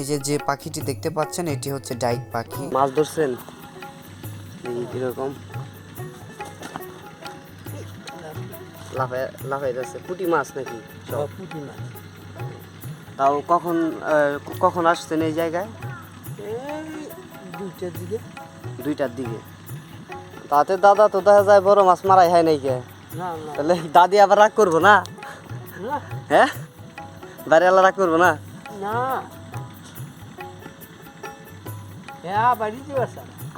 এই যে যে পাখিটি দেখতে পাচ্ছেন এটি হচ্ছে ডাইক পাখি। মাছ ধরছেন? কীরকম? লাফায় লাফাই যাচ্ছে। পুঁটি মাছ নাকি? সব পুঁটি মাছ। তাও কখন কখন আসছেন এই জায়গায়? দুইটার দিকে। দুইটার দিকে। তাতে দাদা তো দেখা যায় বড় মাছ মারাই হয় নাই কে? না না। তাহলে দাদি আবার রাগ করব না? না। হ্যাঁ? বাড়িওয়ালা রাগ করব না? না।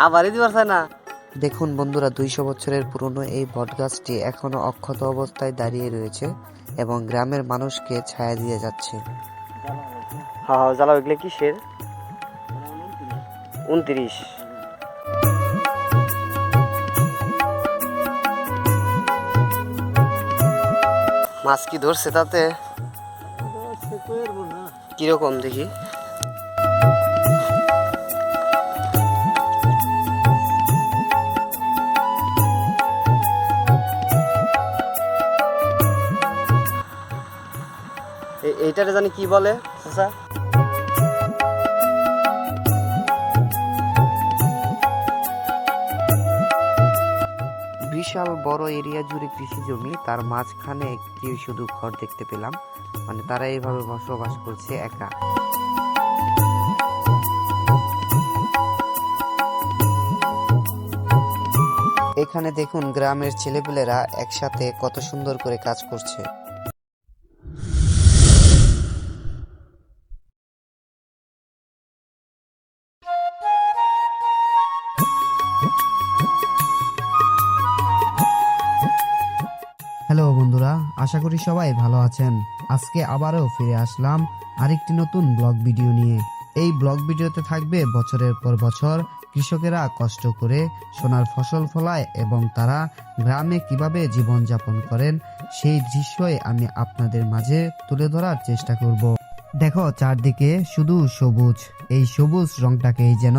আবারই দিবার চায় না? দেখুন বন্ধুরা দুইশো বছরের পুরনো এই বটগাছটি এখনও অক্ষত অবস্থায় দাঁড়িয়ে রয়েছে এবং গ্রামের মানুষকে ছায়া দিয়ে যাচ্ছে। হ্যাঁ জ্বালা ওইগুলো কিসের? উনত্রিশ। মাছ কি ধরছে তাতে? কীরকম দেখি। এইটারে জানি কি বলে, চাচা? বিশাল বড় এরিয়া জুড়ে কৃষি জমি, তার মাঝখানে একটি শুধু ঘর দেখতে পেলাম। মানে তারা এইভাবে বসবাস করছে একা। এখানে দেখুন, গ্রামের ছেলেপেলেরা একসাথে কত সুন্দর করে কাজ করছে। আশা করি সবাই ভালো আছেন। আজকে আবারও ফিরে আসলাম আরেকটি নতুন ব্লগ ভিডিও নিয়ে। এই ব্লগ ভিডিওতে থাকবে বছরের পর বছর কৃষকেরা কষ্ট করে সোনার ফসল ফলায় এবং তারা গ্রামে কীভাবে জীবনযাপন করেন সেই দৃশ্যই আমি আপনাদের মাঝে তুলে ধরার চেষ্টা করব। দেখো চারদিকে শুধু সবুজ। এই সবুজ রংটাকেই যেন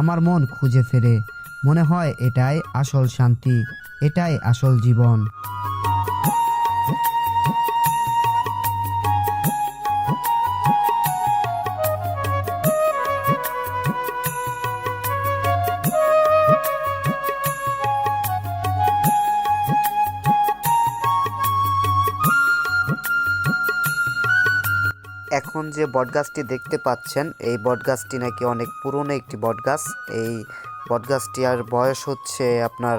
আমার মন খুঁজে ফেরে। মনে হয় এটাই আসল শান্তি, এটাই আসল জীবন। এখন যে বটগাছটি দেখতে পাচ্ছেন, এই বটগাছটি নাকি অনেক পুরনো একটি বটগাছ। এই বটগাছটি আর বয়স হচ্ছে আপনার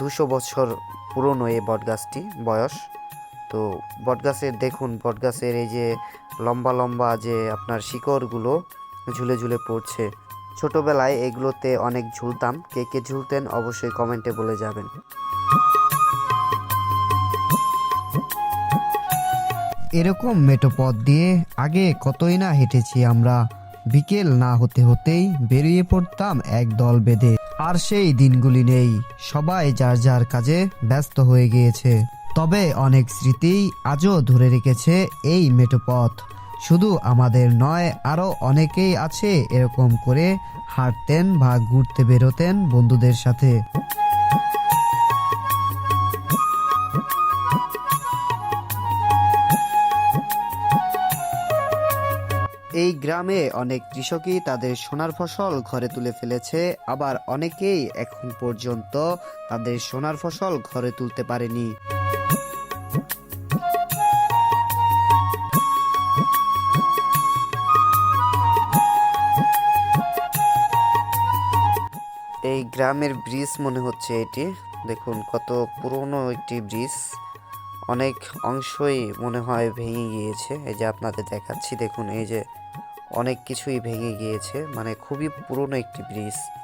দুশো বছর পুরনো এই বটগাছটি বয়স। তো বটগাছের দেখুন, বটগাছের এই যে লম্বা লম্বা যে আপনার শিকড়গুলো ঝুলে ঝুলে পড়ছে। ছোটবেলায় এগুলোতে অনেক ঝুলতাম। কে কে ঝুলতেন অবশ্যই কমেন্টে বলে যাবেন। এরকম মেটো পথ দিয়ে আগে কতই না হেঁটেছি আমরা, বিকেল না হতে হতেই বেরিয়ে পড়তাম এক দল বেঁধে। আর সেই দিনগুলি নেই, সবাই যার যার কাজে ব্যস্ত হয়ে গিয়েছে। তবে অনেক স্মৃতি আজও ধরে রেখেছে এই মেটো পথ শুধু আমাদের নয়, আরও অনেকেই আছে এরকম করে হাঁটতেন বা ঘুরতে বেরোতেন বন্ধুদের সাথে। এই গ্রামে অনেক কৃষকই তাদের সোনার ফসল ঘরে তুলে ফেলেছে, আবার অনেকেই এখন পর্যন্ত তাদের সোনার ফসল ঘরে তুলতে পারেনি। এই গ্রামের ব্রিজ মনে হচ্ছে এটি। দেখুন, কত পুরনো একটি ব্রিজ। অনেক অংশই মনে হয় ভেঙে গিয়েছে। এই যে আপনাদের দেখাচ্ছি, দেখুন, এই যে অনেক কিছুই ভেঙে গিয়েছে। মানে খুবই পুরনো একটি ব্রিজ।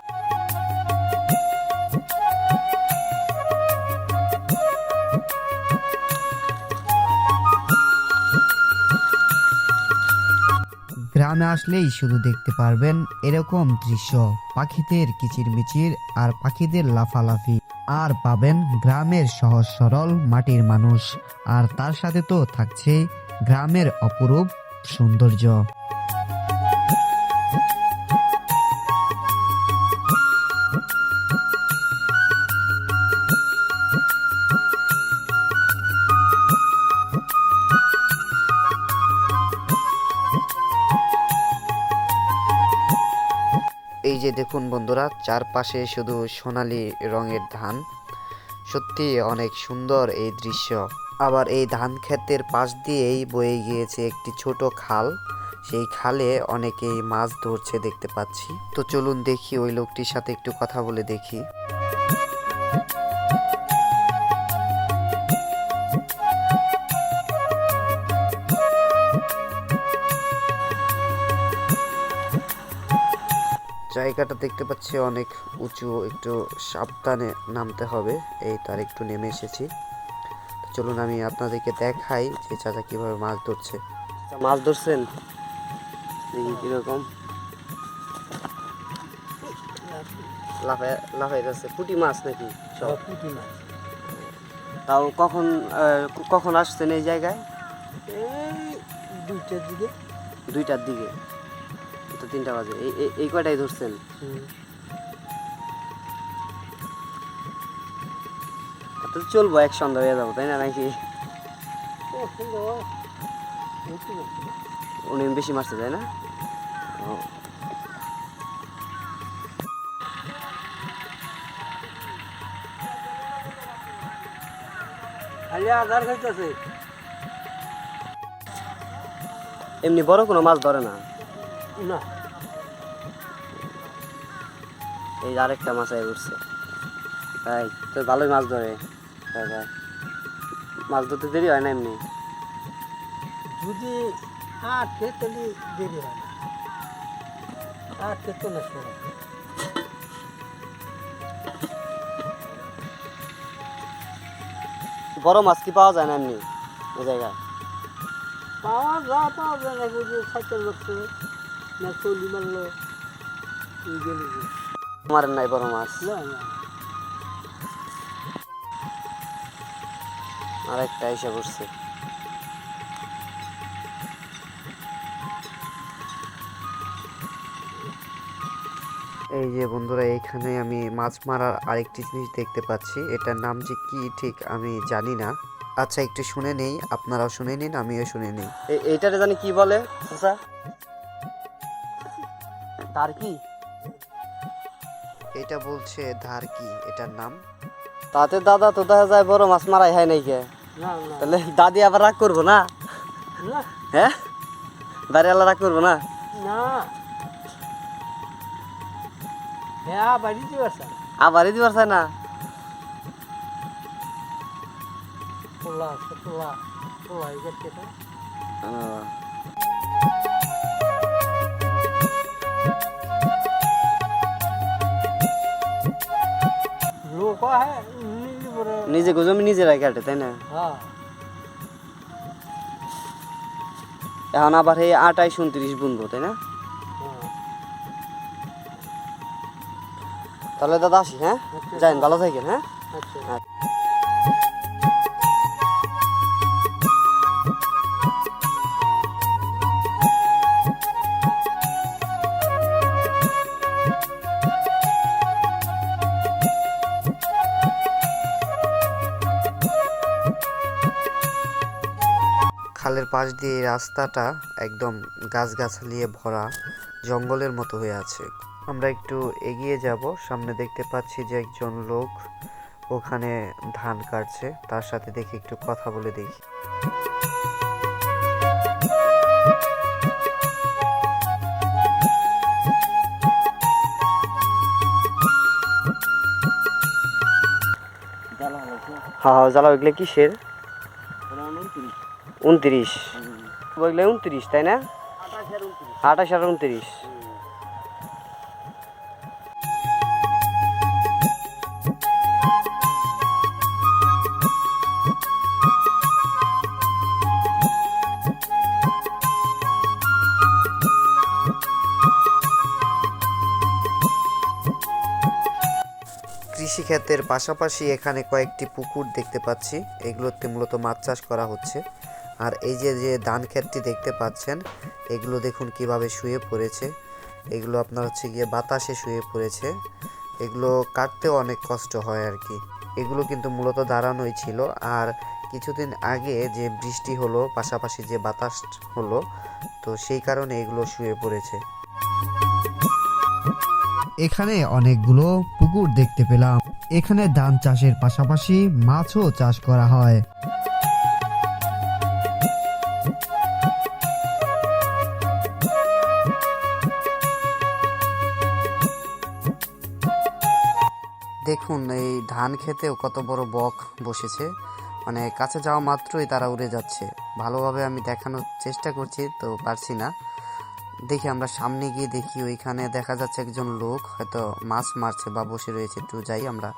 গ্রামে আসলেই শুধু দেখতে পারবেন এরকম দৃশ্য, পাখিদের কিচিরমিচির আর পাখিদের লাফালাফি। আর পাবেন গ্রামের সহজ সরল মাটির মানুষ। আর তার সাথে তো থাকছে গ্রামের অপরূপ সৌন্দর্য। যে দেখুন বন্ধুরা, চারপাশে শুধু সোনালি রঙের ধান। সত্যি অনেক সুন্দর এই দৃশ্য। আবার এই ধান ক্ষেতের পাশ দিয়েই বয়ে গিয়েছে একটি ছোট খাল। সেই খালে অনেকেই মাছ ধরছে দেখতে পাচ্ছি। তো চলুন দেখি ওই লোকটির সাথে একটু কথা বলে দেখি। জায়গাটা দেখতে পাচ্ছি অনেক উঁচু একটু সাবধানে নামতে হবে। এই তার একটু নেমে এসেছি। চলুন আমি আপনাদেরকে দেখাই যে চাচা কীভাবে মাছ ধরছে। মাছ ধরছেন? দেখি কীরকম। লাফায় লাফাই যাচ্ছে পুঁটি মাছ নাকি সব? পুঁটি মাছ। তাও কখন কখন আসছেন এই জায়গায়? এই দুইটার দিকে। দুইটার দিকে। তো তিনটা বাজে। এই কয়টাই ধরছেন? চলবো, এক সন্ধ্যা হয়ে যাব, তাই না নাকি। উনি বেশি মারছে, তাই না? এমনি বড় কোনো মাছ ধরে না। না। এই আরেকটা মাছ আয় উঠছে। তাই তো ভালোই মাছ ধরে। মাছ ধরতে দেরি হয় না এমনি? যদি আটকে তাহলে দেরি হয় না। আটকে তো না বড় মাছ কি পাওয়া যায় না এমনি? ওই জায়গায়? পাওয়া যা পাওয়া যায় না নাই বড় মাছ এসে পড়ছে এই যে বন্ধুরা এখানে আমি মাছ মারার আরেকটি জিনিস দেখতে পাচ্ছি। এটার নাম যে কি, ঠিক আমি জানি না। আচ্ছা একটু শুনে নেই, আপনারাও শুনে নিন, আমিও শুনে নিই। এইটারে জানি কি বলে তার কি? এটা বলছে ধার কি? এটার নাম? তাতে দাদা তো দেখা যায় বড় মাছ মারাই হয় নাই কে না না। তাহলে দাদি আবার রাগ করব না? না। হ্যাঁ? দাঁড়িয়ে রাগ করব না? না। হ্যাঁ বাড়ি দিবস আবারই দিবার চায় না? পোলা পোলা পোলা নিজে জমি নিজেরাই কাটে তাই না? এখন আবার এই আটাইশ উনত্রিশ বুনবো তাই না? তাহলে দাদা আসি হ্যাঁ? যাই ভালো থাকেন হ্যাঁ? আচ্ছা। পাশ দিয়ে রাস্তাটা একদম গাছগাছালিয়ে ভরা জঙ্গলের মতো হয়ে আছে। আমরা একটু এগিয়ে যাব। সামনে দেখতে পাচ্ছি যে একজন লোক ওখানে ধান কাটছে। তার সাথে দেখি একটু কথা বলে দেখি। হ্যাঁ হ্যাঁ জ্বালা ওইগুলো কিসের? উনত্রিশ। ওইগুলো উনত্রিশ, তাই না? আঠাশ আর উনত্রিশ। কৃষিক্ষেত্রের পাশাপাশি এখানে কয়েকটি পুকুর দেখতে পাচ্ছি। এগুলোতে মূলত মাছ চাষ করা হচ্ছে। আর এই যে যে ধান ক্ষেতটি দেখতে পাচ্ছেন, এগুলো দেখুন কীভাবে শুয়ে পড়েছে। এগুলো আপনার হচ্ছে গিয়ে বাতাসে শুয়ে পড়েছে। এগুলো কাটতেও অনেক কষ্ট হয় আর কি। এগুলো কিন্তু মূলত দাঁড়ানোই ছিল। আর কিছুদিন আগে যে বৃষ্টি হলো, পাশাপাশি যে বাতাস হলো, তো সেই কারণে এগুলো শুয়ে পড়েছে। এখানে অনেকগুলো পুকুর দেখতে পেলাম। এখানে ধান চাষের পাশাপাশি মাছও চাষ করা হয়। দেখুন, এই ধান খেতেও কত বড় বক বসেছে। মানে কাছে যাওয়া মাত্রই তারা উড়ে যাচ্ছে। ভালোভাবে আমি দেখানোর চেষ্টা করছি, তো পারছি না। দেখি আমরা সামনে গিয়ে দেখি, ওইখানে দেখা যাচ্ছে একজন লোক, হয়তো মাছ মারছে বা বসে রয়েছে, একটু যাই আমরা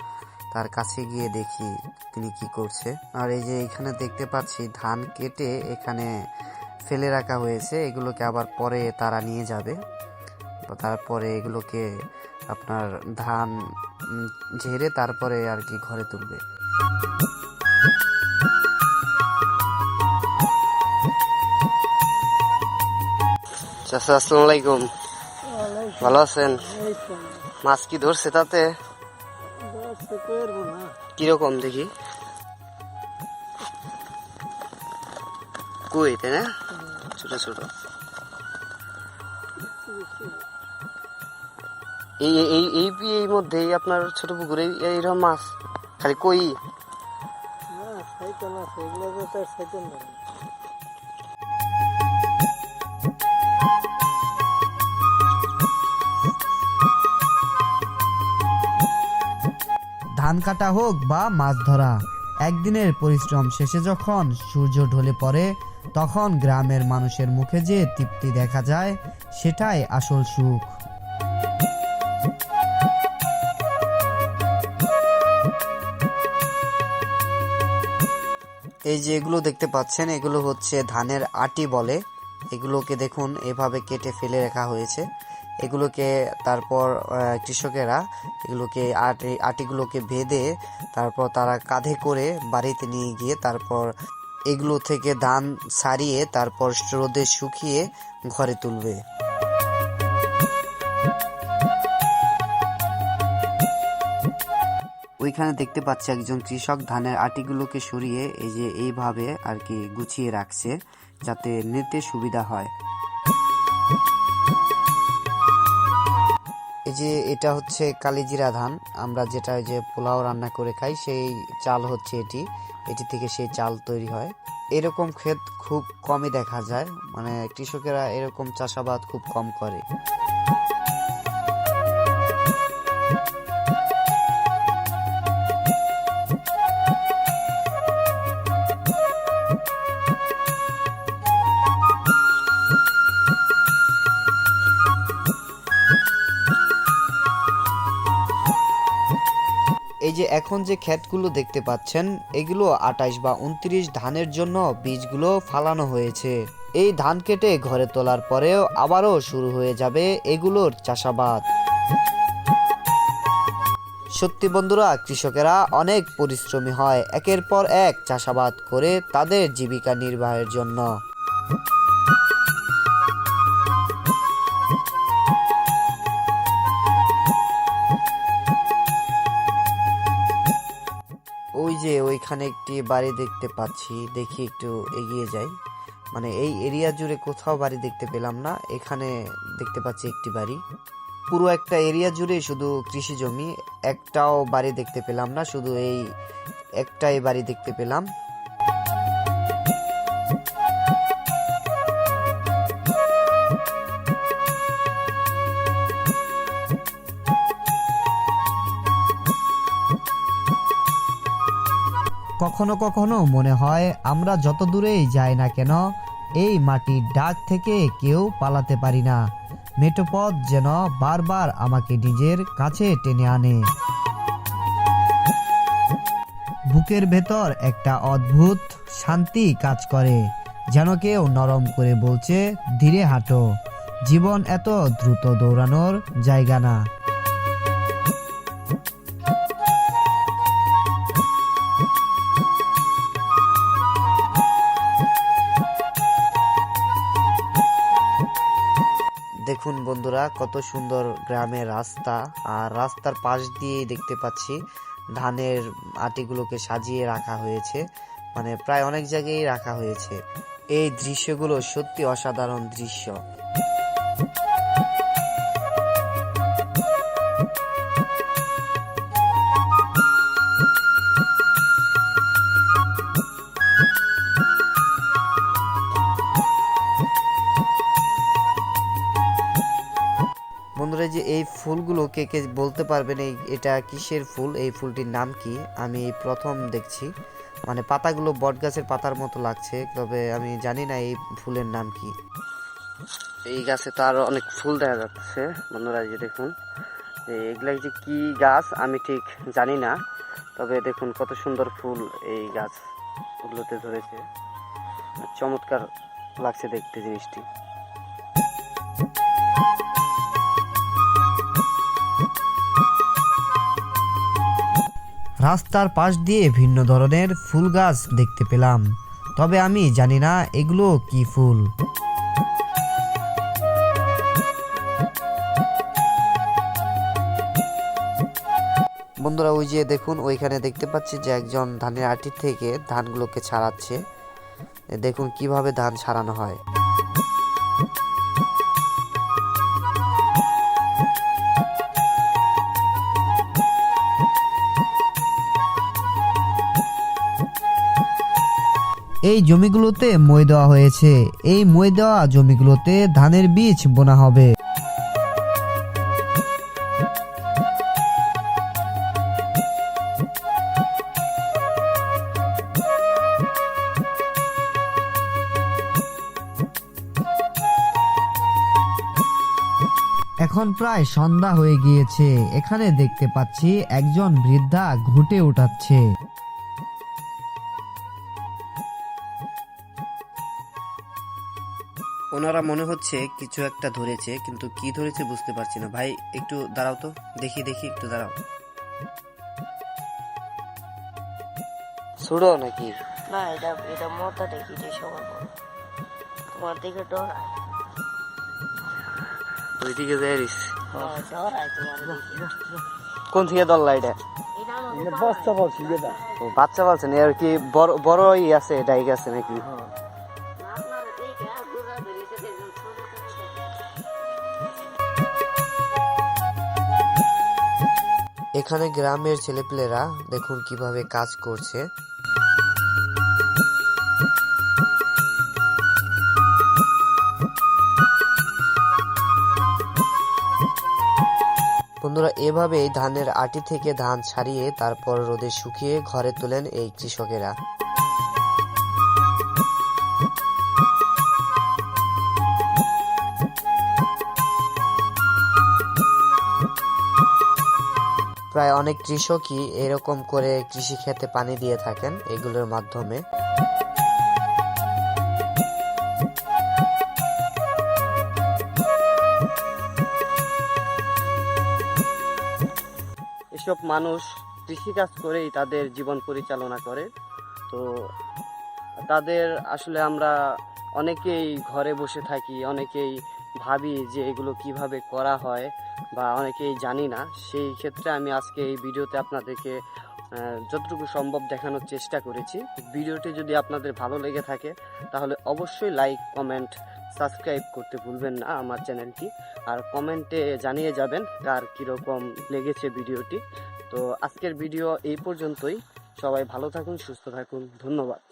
তার কাছে গিয়ে দেখি তিনি কি করছে। আর এই যে এখানে দেখতে পাচ্ছি, ধান কেটে এখানে ফেলে রাখা হয়েছে, এগুলোকে আবার পরে তারা নিয়ে যাবে। তারপরে এগুলোকে আপনার ধান ঝেড়ে তারপরে আর কি ঘরে তুলবে। চাচা আসসালামু আলাইকুম। ভালো আছেন? মাছ কি ধরছে তাতে? কীরকম দেখি? কই তাই না? ছোট ছোট। এই এই- এই এই পি- এই মধ্যেই আপনার ছোট পুকুরে এই- এইরকম মাছ খালি কই? ধান কাটা হোক বা মাছ ধরা একদিনের পরিশ্রম শেষে যখন সূর্য ঢলে পড়ে তখন গ্রামের মানুষের মুখে যে তৃপ্তি দেখা যায় সেটাই আসল সুখ। এই যে এগুলো দেখতে পাচ্ছেন, এগুলো হচ্ছে ধানের আটি বলে। এগুলোকে দেখুন, এভাবে কেটে ফেলে রাখা হয়েছে। এগুলোকে তারপর কৃষকেরা এগুলোকে আটি আটিগুলোকে বেঁধে তারপর তারা কাঁধে করে বাড়িতে নিয়ে গিয়ে তারপর এগুলো থেকে ধান সারিয়ে তারপর রোদে শুকিয়ে ঘরে তুলবে। ওইখানে দেখতে পাচ্ছি একজন কৃষক ধানের আটিগুলোকে সরিয়ে এই যে এইভাবে আর কি গুছিয়ে রাখছে যাতে নিতে সুবিধা হয়। এই যে এটা হচ্ছে কালিজিরা ধান। আমরা যেটা যে পোলাও রান্না করে খাই, সেই চাল হচ্ছে এটি। এটি থেকে সেই চাল তৈরি হয়। এরকম ক্ষেত খুব কমই দেখা যায়। মানে কৃষকেরা এরকম চাষাবাদ খুব কম করে। এই যে এখন যে ক্ষেতগুলো দেখতে পাচ্ছেন, এগুলো আটাইশ বা উনত্রিশ ধানের জন্য বীজগুলো ফালানো হয়েছে। এই ধান কেটে ঘরে তোলার পরেও আবারও শুরু হয়ে যাবে এগুলোর চাষাবাদ। সত্যি বন্ধুরা, কৃষকেরা অনেক পরিশ্রমী হয় একের পর এক চাষাবাদ করে তাদের জীবিকা নির্বাহের জন্য। যে ওইখানে একটি বাড়ি দেখতে পাচ্ছি, দেখি একটু এগিয়ে যাই। মানে এই এরিয়া জুড়ে কোথাও বাড়ি দেখতে পেলাম না, এখানে দেখতে পাচ্ছি একটি বাড়ি। পুরো একটা এরিয়া জুড়ে শুধু কৃষি জমি, একটাও বাড়ি দেখতে পেলাম না, শুধু এই একটাই বাড়ি দেখতে পেলাম। কখনো কখনো মনে হয় আমরা যত দূরেই যাই না কেন, এই মাটির ডাক থেকে কেউ পালাতে পারি না। মেটোপথ যেন বারবার আমাকে নিজের কাছে টেনে আনে। বুকের ভেতর একটা অদ্ভুত শান্তি কাজ করে, যেন কেউ নরম করে বলছে, ধীরে হাঁটো। জীবন এত দ্রুত দৌড়ানোর জায়গা না। বন্ধুরা, কত সুন্দর গ্রামের রাস্তা। আর রাস্তার পাশ দিয়েই দেখতে পাচ্ছি ধানের আটিগুলোকে সাজিয়ে রাখা হয়েছে। মানে প্রায় অনেক জায়গায় রাখা হয়েছে। এই দৃশ্যগুলো সত্যি অসাধারণ দৃশ্য। ফুলগুলো কে কে বলতে পারবেন এই, এটা কিসের ফুল? এই ফুলটির নাম কি? আমি প্রথম দেখছি। মানে পাতাগুলো বট গাছের পাতার মতো লাগছে, তবে আমি জানি না এই ফুলের নাম কি। এই গাছে তো আরও অনেক ফুল দেখা যাচ্ছে, বন্ধুরা যে দেখুন। এগুলা যে কি গাছ, আমি ঠিক জানি না, তবে দেখুন কত সুন্দর ফুল এই গাছ ওগুলোতে ধরেছে। চমৎকার লাগছে দেখতে জিনিসটি। রাস্তার পাশ দিয়ে ভিন্ন ধরনের ফুল গাছ দেখতে পেলাম। তবে আমি জানি না এগুলো কি ফুল। বন্ধুরা, ওই যে দেখুন, ওইখানে দেখতে পাচ্ছি যে একজন ধানের আটি থেকে ধানগুলোকে ছাড়াচ্ছে। দেখুন কীভাবে ধান ছাড়ানো হয়। এই জমিগুলোতে মই দেওয়া হয়েছে। এই মই দেওয়া জমিগুলোতে ধানের বীজ বোনা হবে। এখন প্রায় সন্ধ্যা হয়ে গিয়েছে। এখানে দেখতে পাচ্ছি একজন বৃদ্ধা ঘুটে উঠাচ্ছে। ওনারা মনে হচ্ছে কিছু একটা ধরেছে কিন্তু কি ধরেছে বুঝতে পারছি না। ভাই একটু দাঁড়াও তো। দেখি দেখি একটু দাঁড়াও। ছুড়ো নাকি? না এটা এটা মতা দেখি যে সবার বড় তোমার দিকে ডরায় ওইদিকে যাইরিস হ্যাঁ, ডরায় তোমার দিকে। কোন থেকে দল্লা এটা এটা যেটা ও বাচ্চা বলছেন আর কি বড় বড়ই আছে ডাইক আছে নাকি? এখানে গ্রামের ছেলেপেলেরা দেখুন কীভাবে কাজ করছে। বন্ধুরা, এভাবেই ধানের আটি থেকে ধান ছাড়িয়ে তারপর রোদে শুকিয়ে ঘরে তোলেন এই কৃষকেরা। প্রায় অনেক কৃষকই এরকম করে কৃষি ক্ষেতে পানি দিয়ে থাকেন এগুলোর মাধ্যমে। এসব মানুষ কৃষিকাজ করেই তাদের জীবন পরিচালনা করে। তো তাদের আসলে আমরা অনেকেই ঘরে বসে থাকি, অনেকেই ভাবি যে এগুলো কীভাবে করা হয় বা অনেকেই জানি না, সেই ক্ষেত্রে আমি আজকে এই ভিডিওতে আপনাদেরকে যতটুকু সম্ভব দেখানোর চেষ্টা করেছি। ভিডিওটি যদি আপনাদের ভালো লেগে থাকে, তাহলে অবশ্যই লাইক, কমেন্ট, সাবস্ক্রাইব করতে ভুলবেন না আমার চ্যানেলটি। আর কমেন্টে জানিয়ে যাবেন কার কীরকম লেগেছে ভিডিওটি। তো আজকের ভিডিও এই পর্যন্তই। সবাই ভালো থাকুন, সুস্থ থাকুন। ধন্যবাদ।